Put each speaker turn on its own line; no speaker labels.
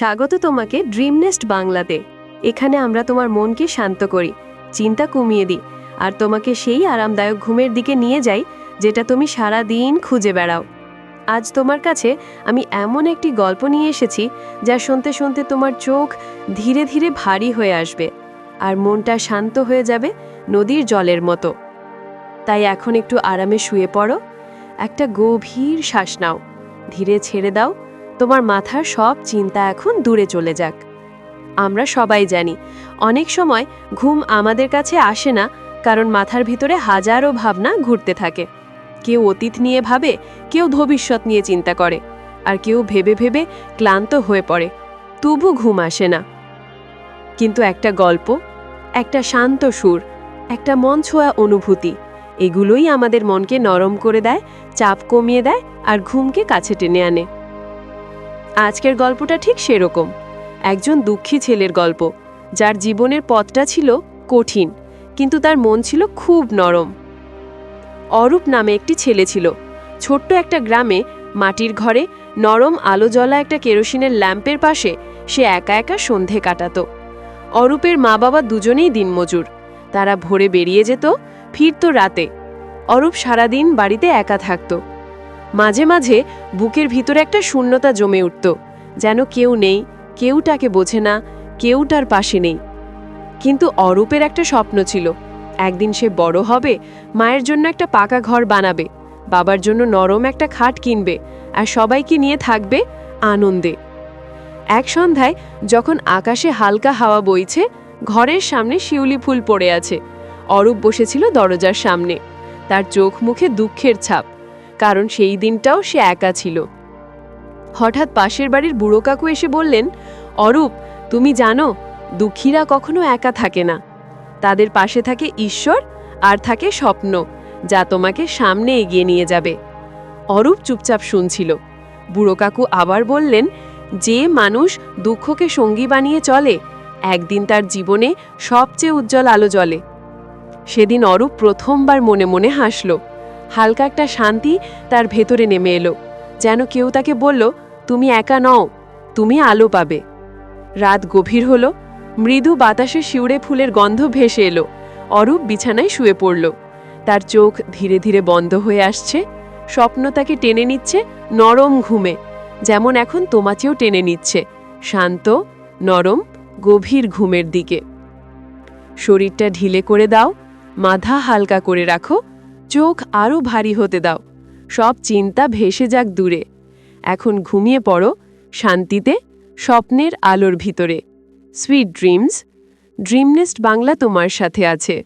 স্বাগত তোমাকে dream nest বাংলাতে। এখানে আমরা তোমার মনকে শান্ত করি, চিন্তা কমিয়ে দিই, আর তোমাকে সেই আরামদায়ক ঘুমের দিকে নিয়ে যাই, যেটা তুমি সারা দিন খুঁজে বেড়াও। আজ তোমার কাছে আমি এমন একটি গল্প নিয়ে এসেছি, যা শুনতে শুনতে তোমার চোখ ধীরে ধীরে ভারী হয়ে আসবে, আর মনটা শান্ত হয়ে যাবে নদীর জলের মতো। তাই এখন একটু আরামে শুয়ে পড়ো, একটা গভীর শ্বাস নাও, ধীরে ছেড়ে দাও তোমার মাথার সব চিন্তা এখন দূরে চলে যাক। আমরা সবাই জানি, অনেক সময় ঘুম আমাদের কাছে আসে না, কারণ মাথার ভিতরে হাজারো ভাবনা ঘুরতে থাকে। কেউ অতীত নিয়ে ভাবে, কেউ ভবিষ্যৎ নিয়ে চিন্তা করে, আর কেউ ভেবে ভেবে ক্লান্ত হয়ে পড়ে, তবু ঘুম আসে না। কিন্তু একটা গল্প, একটা শান্ত সুর, একটা মন ছোঁয়া অনুভূতি, এগুলোই আমাদের মনকে নরম করে দেয়, চাপ কমিয়ে দেয়, আর ঘুমকে কাছে টেনে আনে। আজকের গল্পটা ঠিক সেরকম। একজন দুঃখী ছেলের গল্প, যার জীবনের পথটা ছিল কঠিন, কিন্তু তার মন ছিল খুব নরম। অরূপ নামে একটি ছেলে ছিল। ছোট্ট একটা গ্রামে, মাটির ঘরে নরম আলো জ্বলা একটা কেরোসিনের ল্যাম্পের পাশে সে একা একা সন্ধে কাটাত। অরূপের মা বাবা দুজনেই দিনমজুর। তারা ভোরে বেরিয়ে যেত, ফিরত রাতে। অরূপ সারাদিন বাড়িতে একা থাকত। মাঝে মাঝে বুকের ভিতরে একটা শূন্যতা জমে উঠত, যেন কেউ নেই, কেউ তাকে বোঝে না, কেউ তার পাশে নেই। কিন্তু অরূপের একটা স্বপ্ন ছিল, একদিন সে বড় হবে, মায়ের জন্য একটা পাকা ঘর বানাবে, বাবার জন্য নরম একটা খাট কিনবে, আর সবাইকে নিয়ে থাকবে আনন্দে। এক সন্ধ্যায় যখন আকাশে হালকা হাওয়া বইছে, ঘরের সামনে শিউলি ফুল পড়ে আছে, অরূপ বসেছিল দরজার সামনে, তার চোখ মুখে দুঃখের ছাপ। কারণ সেই দিনটাও সে একা ছিল। হঠাৎ পাশের বাড়ির বুড়ো কাকু এসে বললেন, অরূপ, তুমি জানো, দুঃখীরা কখনো একা থাকে না। তাদের পাশে থাকে ঈশ্বর আর থাকে স্বপ্ন, যা তোমাকে সামনে এগিয়ে নিয়ে যাবে। অরূপ চুপচাপ শুনছিল। বুড়ো কাকু আবার বললেন, যে মানুষ দুঃখকে সঙ্গী বানিয়ে চলে, একদিন তার জীবনে সবচেয়ে উজ্জ্বল আলো জ্বলে। সেদিন অরূপ প্রথমবার মনে মনে হাসল। হালকা একটা শান্তি তার ভেতরে নেমে এলো। যেন কেউ তাকে বলল, তুমি একা নও, তুমি আলো পাবে। রাত গভীর হলো, মৃদু বাতাসে শিউড়ে ফুলের গন্ধ ভেসে এলো, অরূপ বিছানায় শুয়ে পড়ল। তার চোখ ধীরে ধীরে বন্ধ হয়ে আসছে, স্বপ্ন তাকে টেনে নিচ্ছে নরম ঘুমে, যেমন এখন তোমাকেও টেনে নিচ্ছে, শান্ত, নরম, গভীর ঘুমের দিকে। শরীরটা ঢিলে করে দাও, মাথা হালকা করে রাখো চোখ আরও ভারী হতে দাও। সব চিন্তা ভেসে যাক দূরে। এখন ঘুমিয়ে পড়ো শান্তিতে স্বপ্নের আলোর ভিতরে। সুইট ড্রিমস ড্রিমনেস্ট বাংলা তোমার সাথে আছে।